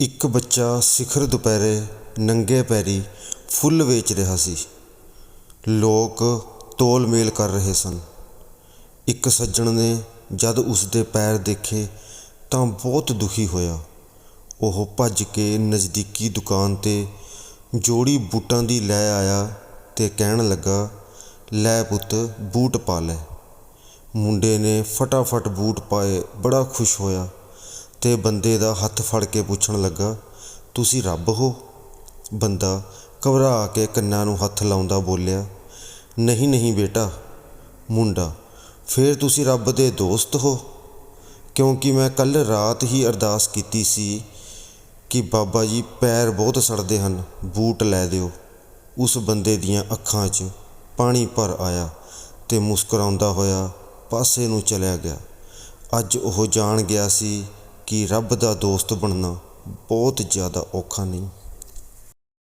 ਇੱਕ ਬੱਚਾ ਸਿਖਰ ਦੁਪਹਿਰੇ ਨੰਗੇ ਪੈਰੀਂ ਫੁੱਲ ਵੇਚ ਰਿਹਾ ਸੀ। ਲੋਕ ਤੋਲ ਮੇਲ ਕਰ ਰਹੇ ਸਨ। ਇੱਕ ਸੱਜਣ ਨੇ ਜਦ ਉਸ ਦੇ ਪੈਰ ਦੇਖੇ ਤਾਂ ਬਹੁਤ ਦੁਖੀ ਹੋਇਆ। ਉਹ ਭੱਜ ਕੇ ਨਜ਼ਦੀਕੀ ਦੁਕਾਨ 'ਤੇ ਜੋੜੀ ਬੂਟਾਂ ਦੀ ਲੈ ਆਇਆ ਤੇ ਕਹਿਣ ਲੱਗਾ, ਲੈ ਪੁੱਤ, ਬੂਟ ਪਾ ਲੈ। ਮੁੰਡੇ ਨੇ ਫਟਾਫਟ ਬੂਟ ਪਾਏ, ਬੜਾ ਖੁਸ਼ ਹੋਇਆ। ਤੇ ਬੰਦੇ ਦਾ ਹੱਥ ਫੜ ਕੇ ਪੁੱਛਣ ਲੱਗਾ, ਤੁਸੀਂ ਰੱਬ ਹੋ? ਬੰਦਾ ਘਬਰਾ ਕੇ ਕੰਨਾਂ ਨੂੰ ਹੱਥ ਲਾਉਂਦਾ ਬੋਲਿਆ, ਨਹੀਂ ਨਹੀਂ ਬੇਟਾ। ਮੁੰਡਾ, ਫਿਰ ਤੁਸੀਂ ਰੱਬ ਦੇ ਦੋਸਤ ਹੋ? ਕਿਉਂਕਿ ਮੈਂ ਕੱਲ ਰਾਤ ਹੀ ਅਰਦਾਸ ਕੀਤੀ ਸੀ ਕਿ ਬਾਬਾ ਜੀ ਪੈਰ ਬਹੁਤ ਸੜਦੇ ਹਨ, ਬੂਟ ਲੈ ਦਿਓ। ਉਸ ਬੰਦੇ ਦੀਆਂ ਅੱਖਾਂ 'ਚ ਪਾਣੀ ਭਰ ਆਇਆ ਤੇ ਮੁਸਕਰਾਉਂਦਾ ਹੋਇਆ ਪਾਸੇ ਨੂੰ ਚਲਿਆ ਗਿਆ। ਅੱਜ ਉਹ ਜਾਣ ਗਿਆ ਸੀ ਕਿ ਰੱਬ ਦਾ ਦੋਸਤ ਬਣਨਾ ਬਹੁਤ ਜ਼ਿਆਦਾ ਔਖਾ ਨਹੀਂ।